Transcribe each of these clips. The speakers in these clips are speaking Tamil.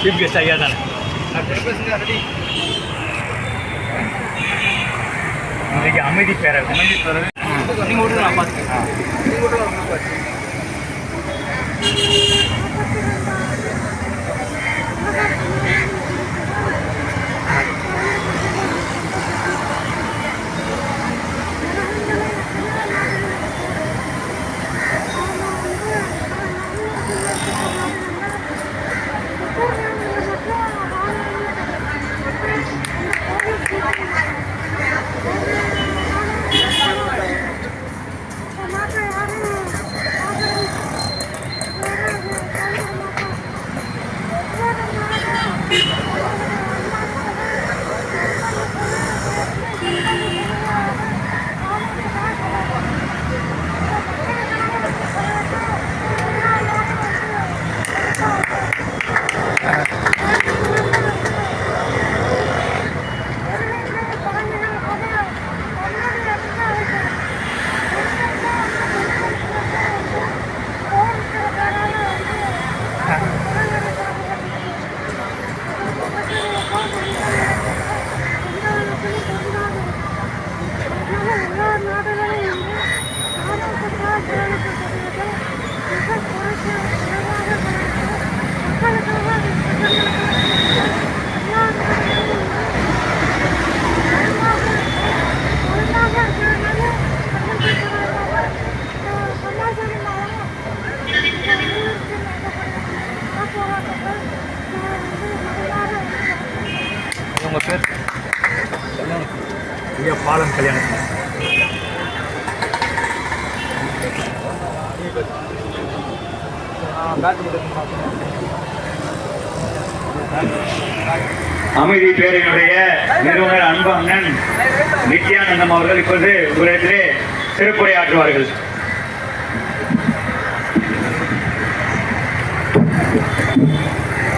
சீஃப் கெஸ்ட் ஐயா தானே இன்றைக்கு அமைதி பேரவை அமைதி தரவே நீங்க விடுங்க நான் பார்த்துக்கிறேன். நித்யானந்தம் உங்களிடத்திலே சிறப்புரையாற்றுவார்கள்.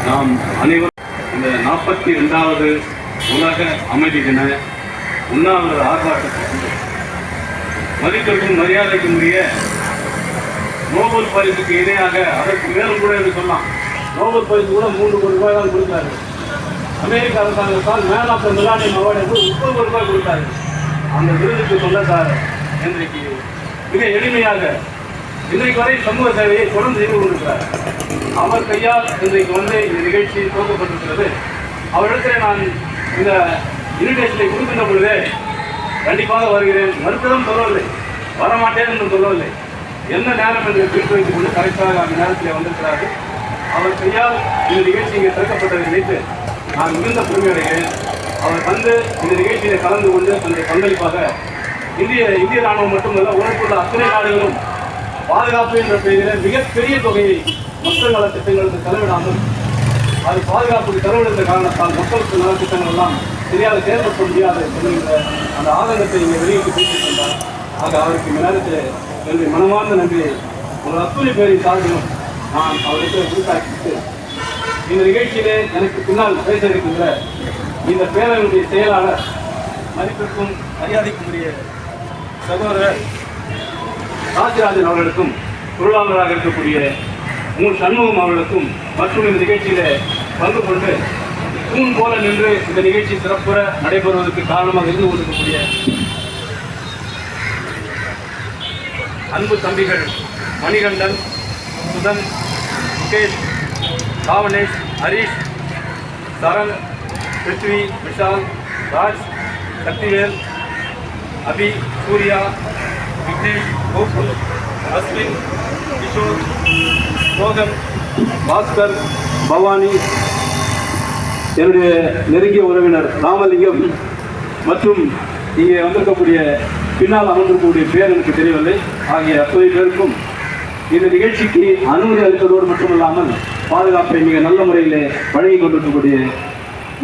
நாம் அனைவரும் இந்த நாற்பத்தி ரெண்டாவது உலக அமைதி தின உண்ணாவிரத ஆர்ப்பாட்டத்திற்கு மதிப்பிற்கும் மரியாதைக்கும் உரிய நோபல் பரிசுக்கு இணையாக அதற்கு மேலும் கூட என்று சொல்லலாம். நோபல் பரிசு கூட மூன்று கோடி ரூபாய் தான் கொடுத்தாரு அமெரிக்க அரசாங்கத்தால் man of the millennium award என்று முப்பது கோடி ரூபாய் கொடுத்தாரு அந்த விருதுக்கு சொந்தக்காரர் இன்றைக்கு மிக எளிமையாக இன்றைக்கு வரை சமூக சேவையை தொடர்ந்து செய்து கொண்டிருக்கிறார். அவர் கையால் இன்றைக்கு வந்து இந்த நிகழ்ச்சி துவக்கப்பட்டிருக்கிறது. அவரிடத்தில் நான் இந்த இன்விடேஷனை கொடுக்கின்ற பொழுதே கண்டிப்பாக வருகிறேன். மறுத்ததும் சொல்லவில்லை. வரமாட்டேன் என்று சொல்லவில்லை. என்ன நேரம் என்று பிரித்து வைத்துக் கொண்டு கரெக்டாக அந்த நேரத்தில் வந்திருக்கிறார்கள். அவர் கையால் இந்த நிகழ்ச்சி இங்கே திறக்கப்பட்டதை நினைத்து நான் மிகுந்த பெருமையடைகிறேன். அவர் வந்து இந்த நிகழ்ச்சியில கலந்து கொண்டு தன்னுடைய பங்களிப்பாக இந்திய இந்திய ராணுவம் மட்டுமல்ல உலகத்துள்ள அத்தனை நாடுகளும் பாதுகாப்பு என்ற பெயரில் மிகப்பெரிய தொகையை மக்கள் நல திட்டங்களுக்கு செலவிடாமல் அது பாதுகாப்புக்கு செலவிடுகிற காரணத்தால் மக்களுக்கு நலத்திட்டங்கள் எல்லாம் சரியாக செயல்படுத்த முடியாது என்கின்ற அந்த ஆதங்கத்தை இங்கே வெளியிட்டு கொண்டார் ஆக அவருக்கு நேரத்தில் என்னுடைய மனமார்ந்த நன்றியை ஒரு அத்துணை பேரின் சார்பிலும் நான் அவருக்கு குறித்தாக்கிட்டு இந்த நிகழ்ச்சியிலே எனக்கு பின்னால் பேச இருக்கின்ற இந்த பேரவையுடைய செயலாளர் மதிப்பிற்கும் மரியாதைக்குரிய சகோதரர் ராஜராஜன் அவர்களுக்கும் பொருளாளராக இருக்கக்கூடிய மு. சண்முகம் அவர்களுக்கும் மற்றும் இந்த நிகழ்ச்சியில பங்கு கொண்டு தூண் போல நின்று இந்த நிகழ்ச்சி சிறப்புற நடைபெறுவதற்கு காரணமாக இருந்து கொண்டிருக்கக்கூடிய அன்பு தம்பிகள் மணிகண்டன் சுதன் முகேஷ் பாவனேஷ் ஹரீஷ் சரண் பிருத்வி விஷால் ராஜ் சக்திவேல் அபி சூர்யா விக்னேஷ் கோகுல் அஸ்வின் கிஷோர் மோகன் பாஸ்கர் பவானி என்னுடைய நெருங்கிய உறவினர் ராமலிங்கம் மற்றும் இங்கே வந்திருக்கக்கூடிய பின்னால் அமர்ந்திருக்கக்கூடிய பேர் எனக்கு தெரியவில்லை. ஆகிய அத்தனை பேருக்கும் இந்த நிகழ்ச்சிக்கு அனுமதி அளித்ததோடு மட்டுமல்லாமல் பாதுகாப்பை மிக நல்ல முறையில் வழங்கி கொண்டிருக்கக்கூடிய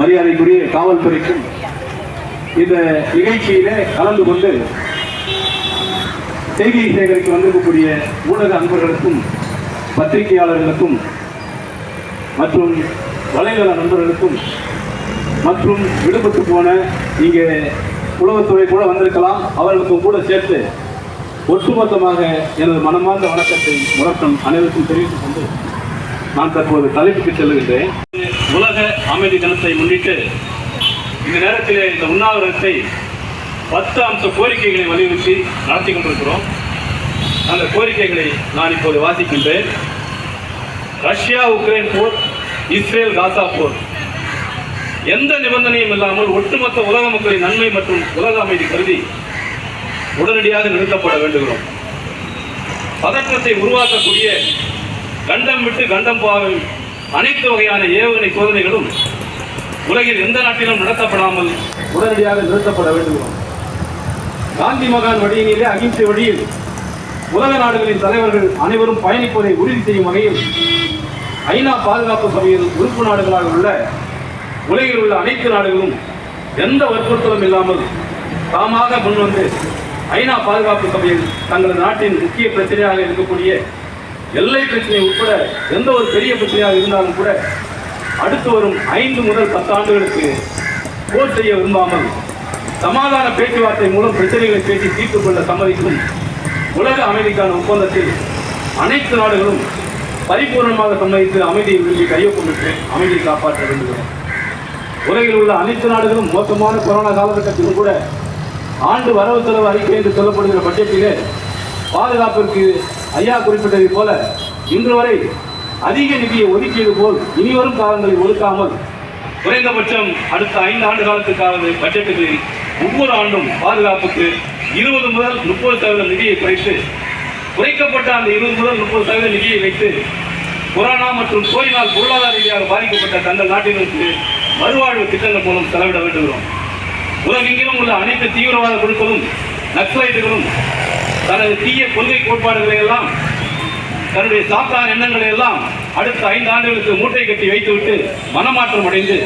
மரியாதைக்குரிய காவல்துறைக்கும் இந்த நிகழ்ச்சியிலே கலந்து கொண்டு செய்தி சேகரிக்க வந்திருக்கக்கூடிய ஊடக அன்பர்களுக்கும் பத்திரிகையாளர்களுக்கும் மற்றும் வலைதள நண்பர்களுக்கும் மற்றும் விடுபட்டு போன இங்கே உளவுத்துறை கூட வந்திருக்கலாம். அவர்களுக்கும் கூட சேர்த்து ஒட்டுமொத்தமாக எனது மனமார்ந்த வணக்கத்தை முழக்கம் அனைவருக்கும் தெரிவித்துக் கொண்டு நான் தற்போது தலைப்புக்கு செல்லுகின்றேன். உலக அமைதி தினத்தை முன்னிட்டு இந்த நேரத்தில் இந்த உண்ணாவிரத்தை பத்து அம்ச கோரிக்கைகளை வலியுறுத்தி நடத்தி கொண்டிருக்கிறோம். அந்த கோரிக்கைகளை நான் இப்போது வாசிக்கின்றேன். ரஷ்யா உக்ரைன் போர் இஸ்ரேல் காசா போர். எந்த நிபந்தனையும் இல்லாமல் ஒட்டுமொத்த உலக மக்களின் நன்மை மற்றும் உலக அமைதி கருதி உடனடியாக நிறுத்தப்பட வேண்டுகிறோம். பதற்றத்தை உருவாக்கக்கூடிய கண்டம் விட்டு கண்டம் பாவும் அனைத்து வகையான ஏவுகணை சோதனைகளும் உலகில் எந்த நாட்டிலும் நடத்தப்படாமல் உடனடியாக நிறுத்தப்பட வேண்டும் காந்தி மகான் வழியினிலே அகிம்சை வழியில் உலக நாடுகளின் தலைவர்கள் அனைவரும் பயணிப்பதை உறுதி செய்யும் வகையில் ஐநா பாதுகாப்பு சபையில் உறுப்பு நாடுகளாக உள்ள உலகில் உள்ள அனைத்து நாடுகளும் எந்த வற்புறுத்தலும் இல்லாமல் தாமாக முன்வந்து ஐநா பாதுகாப்பு சபையில் தங்களது நாட்டின் முக்கிய பிரச்சனையாக இருக்கக்கூடிய எல்லை பிரச்சனை உட்பட எந்த ஒரு பெரிய பிரச்சனையாக இருந்தாலும் கூட அடுத்து வரும் ஐந்து முதல் பத்து ஆண்டுகளுக்கு போர் செய்ய விரும்பாமல் சமாதான பேச்சுவார்த்தை மூலம் பிரச்சனைகளை பேசி தீர்த்துக் கொள்ள சம்மதிக்கும் உலக அமைதிக்கான ஒப்பந்தத்தில் அனைத்து நாடுகளும் பரிபூர்ணமாக சம்மதித்து அமைதியை விரும்பி கையொப்பமிட்டு அமைதியை காப்பாற்ற வேண்டுகிறோம். உலகில் உள்ள அனைத்து நாடுகளும் மோசமான கொரோனா காலகட்டத்திலும் கூட ஆண்டு வரவு செலவு அறிக்கை என்று சொல்லப்படுகிற பட்ஜெட்டிலே பாதுகாப்பிற்கு ஐயா குறிப்பிட்டதைப் போல இன்று வரை அதிக நிதியை ஒதுக்கியது போல் இனிவரும் காலங்களில் ஒதுக்காமல் குறைந்தபட்சம் அடுத்த ஐந்து ஆண்டு காலத்துக்காவது பட்ஜெட்டுகளில் ஒவ்வொரு ஆண்டும் பாதுகாப்புக்கு இருபது முதல் முப்பது சதவீதம் நிதியை குறைத்து குறைக்கப்பட்ட அந்த இருபது முதல் முப்பது சதவீத நிதியை வைத்து கொரோனா மற்றும் நோயினால் பொருளாதார ரீதியாக பாதிக்கப்பட்ட தங்கள் நாட்டினருக்கு மறுவாழ்வு திட்டங்கள் மூலம் செலவிட வேண்டுகிறோம். உலகெங்கிலும் உள்ள அனைத்து தீவிரவாத குழுக்களும் நக்சலைட்டுகளும் தனது தீய கொள்கை கோட்பாடுகளை எல்லாம் தன்னுடைய சாத்தான் எண்ணங்களை எல்லாம் அடுத்த ஐந்து ஆண்டுகளுக்கு மூட்டை கட்டி வைத்துவிட்டு மனமாற்றம் அடைந்து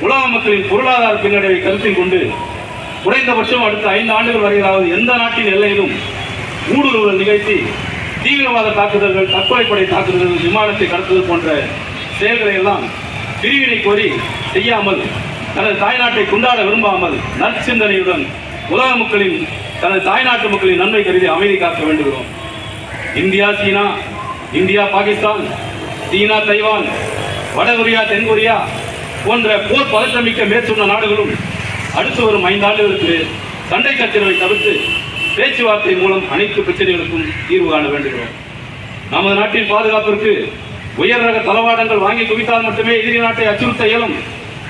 உலக மக்களின் பொருளாதார பின்னடைவை கருத்தில் கொண்டு குறைந்தபட்சம் அடுத்த ஐந்து ஆண்டுகள் வரையிலாவது எந்த நாட்டின் எல்லையிலும் ஊடுருவல் நிகழ்த்தி தீவிரவாத தாக்குதல்கள் தற்கொலைப்படை தாக்குதல்கள் விமானத்தை கடத்துதல் போன்ற செயல்களை எல்லாம் பிரிவினை கோரி செய்யாமல் தனது தாய்நாட்டை கொண்டாட விரும்பாமல் நற்சிந்தனையுடன் உலக மக்களின் தனது தாய்நாட்டு மக்களின் நன்மை கருதி அமைதி காக்க வேண்டுகிறோம். இந்தியா சீனா இந்தியா பாகிஸ்தான் சீனா தைவான் வடகொரியா தென்கொரியா போன்ற போர் பதற்றமிக்க மேற்சொன்ன நாடுகளும் அடுத்து வரும் ஐந்து ஆண்டுகளுக்கு சண்டை சச்சரவை தவிர்த்து பேச்சுவார்த்தை மூலம் அனைத்து பிரச்சனைகளுக்கும் தீர்வு காண வேண்டுகிறோம். நமது நாட்டின் பாதுகாப்பிற்கு உயர் ரக தளவாடங்கள் வாங்கி குவித்தால் மட்டுமே எதிரி நாட்டை அச்சுறுத்த இயலும்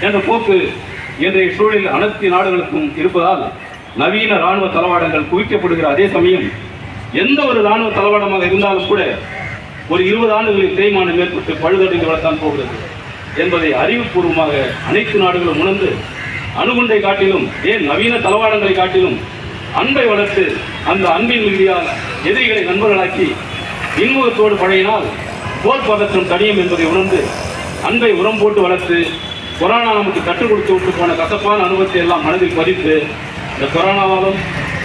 என்ற போக்கு இன்றைய சூழலில் அனைத்து நாடுகளுக்கும் இருப்பதால் நவீன ராணுவ தளவாடங்கள் குவிக்கப்படுகிற அதே சமயம் எந்த ஒரு ராணுவ தளவாடமாக இருந்தாலும் கூட ஒரு இருபது ஆண்டுகளில் தேய்மானம் ஏற்பட்டு பழுதடைந்து வரத்தான் போகிறது என்பதை அறிவுபூர்வமாக அனைத்து நாடுகளும் உணர்ந்து அணுகுண்டை காட்டிலும் ஏன் நவீன தளவாடங்களை காட்டிலும் அன்பை வளர்த்து அந்த அன்பின் மிகுதியால் எதிரிகளை நண்பர்களாக்கி இன்முகத்தோடு பழையினால் போர் பதற்றம் தனியும் என்பதை உணர்ந்து அன்பை உரம் போட்டு வளர்த்து கொரோனா நமக்கு கற்றுக் கொடுத்து விட்டு போன கசப்பான அனுபவத்தை எல்லாம் மனதில் பதித்து இந்த கொரோனாவாலும்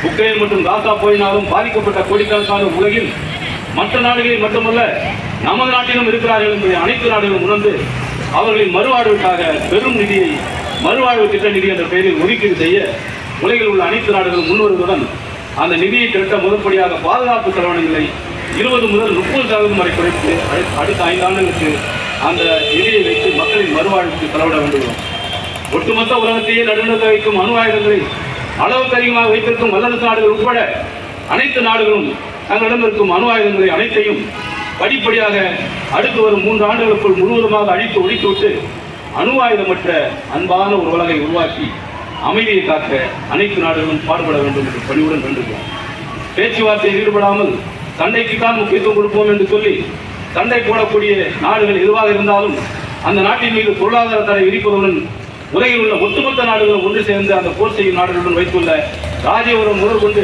உக்ரைன் மற்றும் காசா போயினாலும் பாதிக்கப்பட்ட கோடிக்கணக்கான உலகில் மற்ற நாடுகளில் மட்டுமல்ல நமது நாட்டிலும் இருக்கிறார்கள் என்பதை அனைத்து நாடுகளும் உணர்ந்து அவர்களின் மறுவாழ்வுக்காக பெரும் நிதியை மறுவாழ்வு திட்ட நிதி என்ற பெயரில் ஒதுக்கீடு செய்ய உலகில் உள்ள அனைத்து நாடுகளும் முன்வருவதுடன் அந்த நிதியை திரட்ட முதற்படியாக பாதுகாப்பு செலவினங்களை இருபது முதல் முப்பது சதவீதம் வரை குறைத்து அடுத்த- அடுத்த ஐந்து ஆண்டுகளுக்கு அந்த நிதியை வைத்து மக்களின் மறுவாழ்வுக்கு செலவிட வேண்டும் ஒட்டுமொத்த உலகத்தையே நடுநிலை வைக்கும் அணு ஆயுதங்களை அளவுக்கு அதிகமாக வைத்திருக்கும் வல்லரசு நாடுகள் உட்பட அனைத்து நாடுகளும் தங்களிடம் இருக்கும் அணு ஆயுதங்களை அனைத்தையும் படிப்படியாக அடுத்து வரும் மூன்று ஆண்டுகளுக்குள் முழுவதுமாக அழித்து ஒழித்துவிட்டு அணு ஆயுதமற்ற அன்பான ஒரு உலகை உருவாக்கி அமைதியை காக்க அனைத்து நாடுகளும் பாடுபட வேண்டும் என்று பணிவுடன் வேண்டுகிறோம் பேச்சுவார்த்தையில் ஈடுபடாமல் சண்டைக்கு தான் முக்கியத்துவம் கொடுப்போம் என்று சொல்லி சண்டை போடக்கூடிய நாடுகள் எதுவாக இருந்தாலும் அந்த நாட்டின் மீது பொருளாதார தடை விதிப்பதுடன் உலகில் உள்ள ஒட்டுமொத்த நாடுகளும் ஒன்று சேர்ந்து அந்த போர் செய்யும் நாடுகளுடன் வைத்துள்ள ராஜேபுரம் முதல் கொண்டு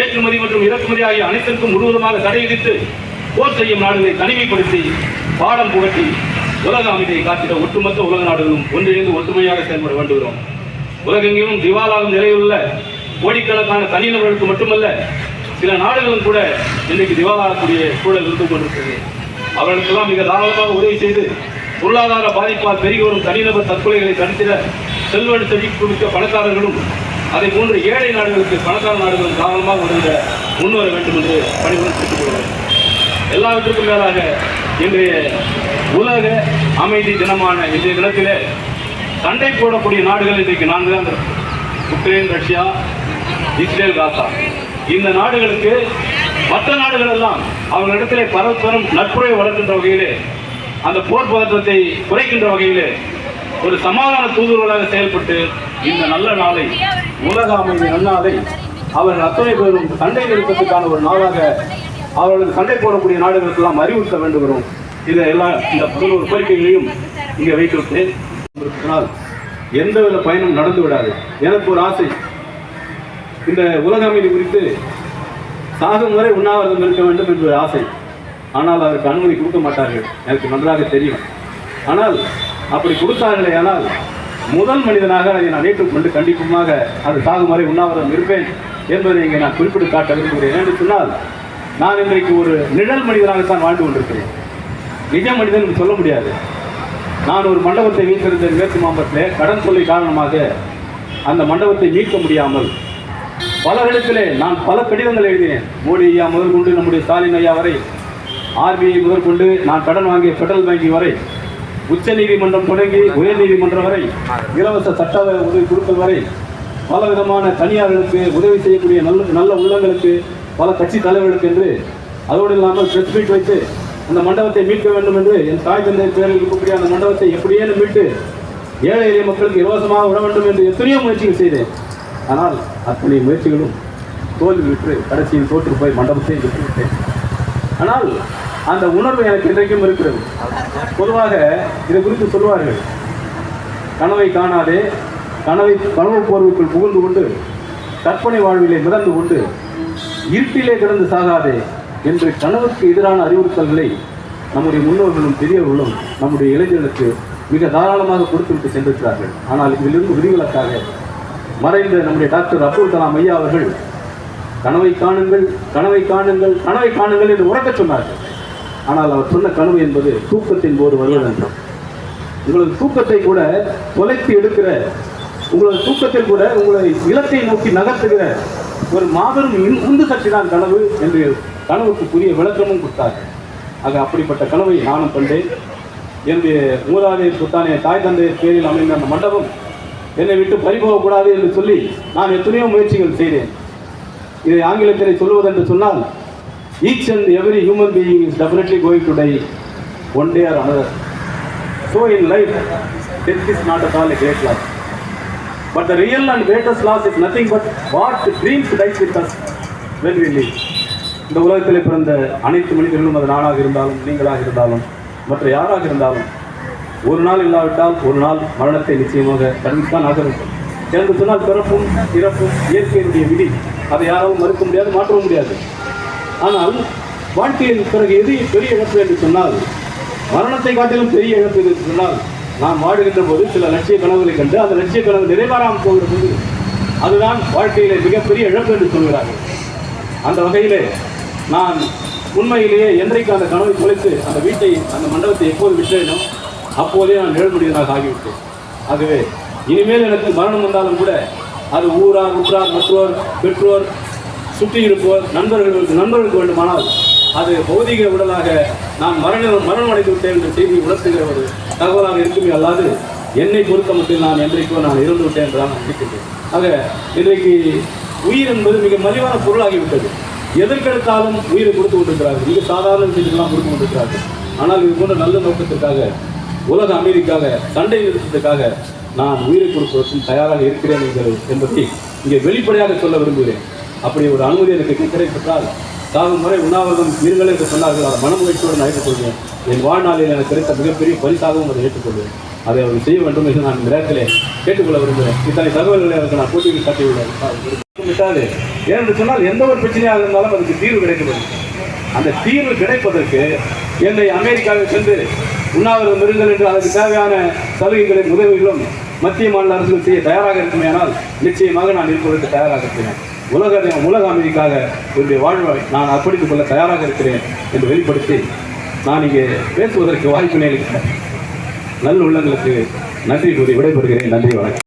ஏற்றுமதி மற்றும் இறக்குமதி ஆகிய அனைத்திற்கும் முழுவதுமாக தடை விதித்து போர் செய்யும் நாடுகளை தனிமைப்படுத்தி பாடம் புகட்டி உலக அமைதியை காத்திட ஒட்டுமொத்த உலக நாடுகளும் ஒன்றிணைந்து ஒற்றுமையாக செயல்பட வேண்டுகிறோம். உலகெங்கிலும் திவாலாகும் நிலையிலுள்ள கோடிக்கணக்கான தனிநபர்களுக்கு மட்டுமல்ல சில நாடுகளும் கூட இன்றைக்கு திவாலாகக்கூடிய சூழல் இருந்து கொண்டிருக்கிறது. அவர்களுக்கெல்லாம் மிக தாராளமாக உதவி செய்து பொருளாதார பாதிப்பால் பெருகி வரும் தனிநபர் தற்கொலைகளை தடுத்திட செல்வன் செழிப்பு மிக்க பணக்காரர்களும் அதை போன்ற ஏழை நாடுகளுக்கு பணக்கார நாடுகளும் காரணமாக உதவிட முன்வர வேண்டும் என்று பணிபுரம் கேட்டுக்கொள்கிறேன். எல்லாவற்றுக்கும் மேலாக இன்றைய உலக அமைதி தினமான இன்றைய தினத்தில் சண்டை போடக்கூடிய நாடுகள் இன்றைக்கு நான்கு தான் உக்ரைன் ரஷ்யா இஸ்ரேல் காசா. இந்த நாடுகளுக்கு மற்ற நாடுகள் எல்லாம் அவர்களிடத்திலே பரஸ்பரம் நட்புறவை வளர்க்கின்ற வகையிலே அந்த போர் பதற்றத்தை குறைக்கின்ற வகையில் ஒரு சமாதான தூதுவர்களாக செயல்பட்டு இந்த நல்ல நாளை உலக அமைதி நன்னாளை அவர்கள் அத்தனை பேரும் சண்டை நிறுத்தத்துக்கான ஒரு நாளாக அவர்களுக்கு சண்டை போடக்கூடிய நாடுகளுக்கெல்லாம் அறிவுறுத்த வேண்டுகிறோம். இதை எல்லா இந்த பதினோரு கோரிக்கைகளையும் இங்கே வைத்துவிட்டேன் இருப்பதனால் எந்தவித பயனும் நடந்து விடாது. எனக்கு ஒரு ஆசை. இந்த உலக அமைதி குறித்து சாகும் வரை உண்ணாவிரதம் இருக்க வேண்டும் என்று ஆசை. ஆனால் அதற்கு அனுமதி கொடுக்க மாட்டார்கள். எனக்கு நன்றாக தெரியும். ஆனால் அப்படி கொடுத்தார்களே ஆனால் முதல் மனிதனாக அதை நான் ஏற்றுக்கொண்டு கண்டிப்புமாக அது சாகும் வரை உண்ணாவிரதம் இருப்பேன் என்பதை இங்கே நான் குறிப்பிட்டு காட்ட விரும்புகிறேன். என்று சொன்னால் நான் இன்றைக்கு ஒரு நிழல் மனிதனாகத்தான் வாழ்ந்து கொண்டிருக்கிறேன். நிஜ மனிதன் சொல்ல முடியாது. நான் ஒரு மண்டபத்தை வைத்திருந்தேன் மேற்கு மாவட்டத்திலே கடன் தொல்லை காரணமாக அந்த மண்டபத்தை மீட்க முடியாமல் பல இடத்திலே நான் பல கடிதங்கள் எழுதினேன். மோடி ஐயா முதல் கொண்டு நம்முடைய ஸ்டாலின் ஐயா வரை ஆர்பிஐ முதற்கொண்டு நான் கடன் வாங்கிய ஃபெடரல் வங்கி வரை உச்ச நீதிமன்றம் தொடங்கி உயர் நீதிமன்றம் வரை இலவச சட்ட உதவி கொடுத்தல் வரை பல விதமான தனியார்களுக்கு உதவி செய்யக்கூடிய நல்ல நல்ல உள்ளங்களுக்கு பல கட்சி தலைவர்களுக்கு என்று அதோடு இல்லாமல் பிரஸ் மீட் வைத்து அந்த மண்டபத்தை மீட்க வேண்டும் என்று என் தாய் தந்தை பேரில் இருக்கக்கூடிய அந்த மண்டபத்தை எப்படியே மீட்டு ஏழை எளிய மக்களுக்கு இலவசமாக விட வேண்டும் என்று எத்தனையோ முயற்சிகள் செய்தேன். ஆனால் அத்தனை முயற்சிகளும் தோல்வி விட்டு கடைசியில் தோற்று போய் மண்டபத்தை விட்டுவிட்டேன் ஆனால் அந்த உணர்வு எனக்கு இன்றைக்கும் இருக்கிறது. பொதுவாக இதை குறித்து சொல்வார்கள் கனவை காணாதே கனவை கனவு போர்வுக்குள் புகுந்து கொண்டு கற்பனை வாழ்விலே மிதந்து கொண்டு இருட்டிலே கிடந்து சாகாதே என்று கனவுக்கு எதிரான அறிவுறுத்தல்களை நம்முடைய முன்னோர்களும் பெரியவர்களும் நம்முடைய இளைஞர்களுக்கு மிக தாராளமாக கொடுத்துவிட்டு சென்றிருக்கிறார்கள். ஆனால் இதிலிருந்து விதிவிலக்காக மறைந்த நம்முடைய டாக்டர் அப்துல் கலாம் ஐயா அவர்கள் கனவை காணுங்கள் கனவை காணுங்கள் கனவை காணுங்கள் என்று உறக்கச் சொன்னார்கள். ஆனால் அவர் சொன்ன கனவு என்பது தூக்கத்தின் போது வருவதென்றார் உங்களது தூக்கத்தை கூட தொலைத்து எடுக்கிற உங்களது தூக்கத்தில் கூட உங்களை இலக்கை நோக்கி நகர்த்துகிற ஒரு மாபெரும் உந்து சக்தி தான் கனவு என்று கனவுக்கு புதிய விளக்கமும் கொடுத்தார்கள் ஆக அப்படிப்பட்ட கனவை நானும் கண்டேன். என்னுடைய மூதாதையர் புத்தானிய தாய் தந்தையர் பேரில் அமைந்த அந்த மண்டபம் என்னை விட்டு பறிபோகக்கூடாது என்று சொல்லி நான் எத்தனையோ முயற்சிகள் செய்தேன். இதை ஆங்கிலத்திலே சொல்லுவதென்று சொன்னால் each and every human being is definitely going to die one day or another so in life death is not at all a great loss. But the real and greatest loss is nothing but what dreams dies with us when we live. இந்த உலகத்தில் பிறந்த அனைத்து மனிதர்களும் அது நானாக இருந்தாலும் நீங்களாக இருந்தாலும் மற்ற யாராக இருந்தாலும் ஒரு நாள் இல்லாவிட்டால் ஒரு நாள் மரணத்தை நிச்சயமாக கண்டித்தான் ஆக வேண்டும் என்று சொன்னால் பிறப்பும் இறப்பும் இயற்கையினுடைய விதி அதை யாராலும் மறுக்க முடியாது மாற்றவும் முடியாது. ஆனால் வாழ்க்கையின் பிறகு எது பெரிய இழப்பு என்று சொன்னால் மரணத்தை காட்டிலும் பெரிய இழப்பு என்று சொன்னால் நாம் வாழுகின்ற போது சில லட்சிய கனவுகளை கண்டு அந்த லட்சிய கனவு நிறைவேறாமல் போகிற போது அதுதான் வாழ்க்கையிலே மிகப்பெரிய இழப்பு என்று சொல்கிறார்கள். அந்த வகையிலே நான் உண்மையிலேயே என்றைக்கு அந்த கனவை தொலைத்து அந்த வீட்டை அந்த மண்டபத்தை எப்போது விட்டேனோ அப்போதே நான் நிழல் முடிவதாக ஆகிவிட்டேன். ஆகவே இனிமேல் எனக்கு மரணம் வந்தாலும் கூட அது ஊரார் உற்றார் மற்றோர் பெற்றோர் சுற்றி இருப்போர் நண்பர்களுக்கு நண்பர்களுக்கு வேண்டுமானால் அது பௌதிக உடலாக நான் மரணம் மரணம் அடைந்து விட்டேன் என்ற செய்தி உணர்த்துகிற ஒரு தகவலாக இருக்குமே அல்லாது என்னை பொறுத்த மட்டும் நான் என்றைக்கோ நான் இறந்து விட்டேன் என்று நான் நினைக்கின்றேன். ஆக இன்றைக்கு உயிர் என்பது மிக மலிவான பொருளாகிவிட்டது. எதற்கெடுத்தாலும் உயிரை கொடுத்து கொண்டிருக்கிறார்கள். மிக சாதாரண விஷயத்துக்கெல்லாம் கொடுத்து கொண்டிருக்கிறார்கள். ஆனால் இது போன்ற நல்ல நோக்கத்திற்காக உலக அமைதிக்காக சண்டை நிறுத்தத்துக்காக நான் உயிரை கொடுப்பதற்கும் தயாராக இருக்கிறேன் என்பதை இங்கே வெளிப்படையாக சொல்ல விரும்புகிறேன். அப்படி ஒரு அனுமதி எனக்கு கிடைக்கப்பட்டால் சாகும் முறை உண்ணாவிரதம் இருங்கள் என்று சொன்னார்கள். அதை மனமுயற்சியோடு நான் ஏற்றுக்கொள்வேன் என் வாழ்நாளில் எனக்கு கிடைத்த மிகப்பெரிய பரிசாகவும் அதை ஏற்றுக்கொள்வேன் அதை அவர்கள் செய்ய வேண்டும் என்று நான் நேரத்திலே கேட்டுக்கொள்ள விரும்புகிறேன். இத்தனை தகவல்களை அவருக்கு நான் போட்டியில் காட்டியுள்ளேன். விட்டாது ஏனென்று சொன்னால் எந்த ஒரு பிரச்சனையாக இருந்தாலும் அதுக்கு தீர்வு கிடைக்கப்படும் அந்த தீர்வு கிடைப்பதற்கு என்னை அமெரிக்காவில் சென்று உண்ணாவிரதம் இருங்கள் என்று அதற்கு தேவையான சலுகைகளின் உதவிகளும் மத்திய மாநில அரசுகள் செய்ய தயாராக இருக்குமேனால் நிச்சயமாக நான் இருப்பதற்கு தயாராக இருக்கிறேன். உலக உலக அமைதிக்காக என்னுடைய வாழ்வை நான் அர்ப்பணித்துக் கொள்ள தயாராக இருக்கிறேன் என்று வெளிப்படுத்தி நான் இங்கே பேசுவதற்கு வாய்ப்பினை நல்ல உள்ளங்களுக்கு நன்றி கூறி விடைபெறுகிறேன். நன்றி வணக்கம்.